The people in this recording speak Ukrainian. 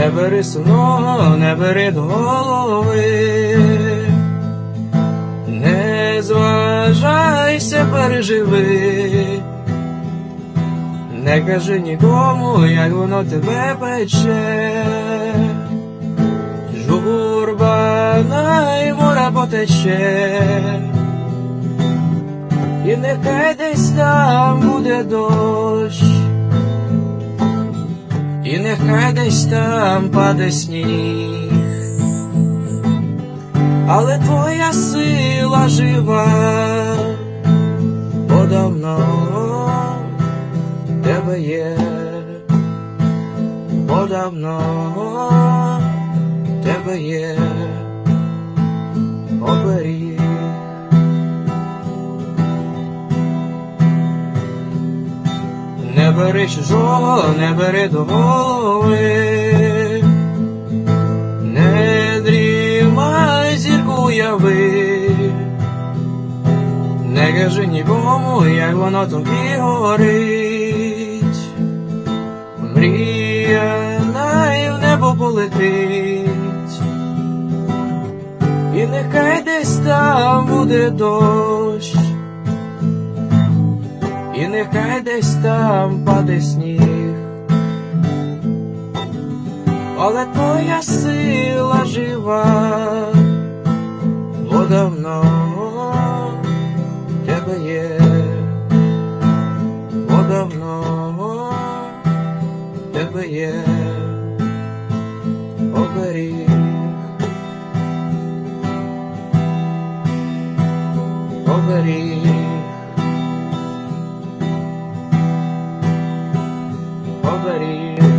Не бери сумного, не бери до голови, не зважайся, переживи, не кажи нікому, як воно тебе пече, журба наймора потече, і нехай десь там буде дощ. І нехай десь там паде сніг, але твоя сила жива, бо давно тебе є, бо давно тебе є. Оберіг. Не бери чужого, не бери до голови, не дрімай зірку уяви, не кажи нікому, як воно тобі горить, мрія най в небо полетить, і нехай десь там буде дощ. І нехай десь там паде сніг, але твоя сила жива, бо давно тебе є, бо давно в тебе є оберіг. Оберіг. already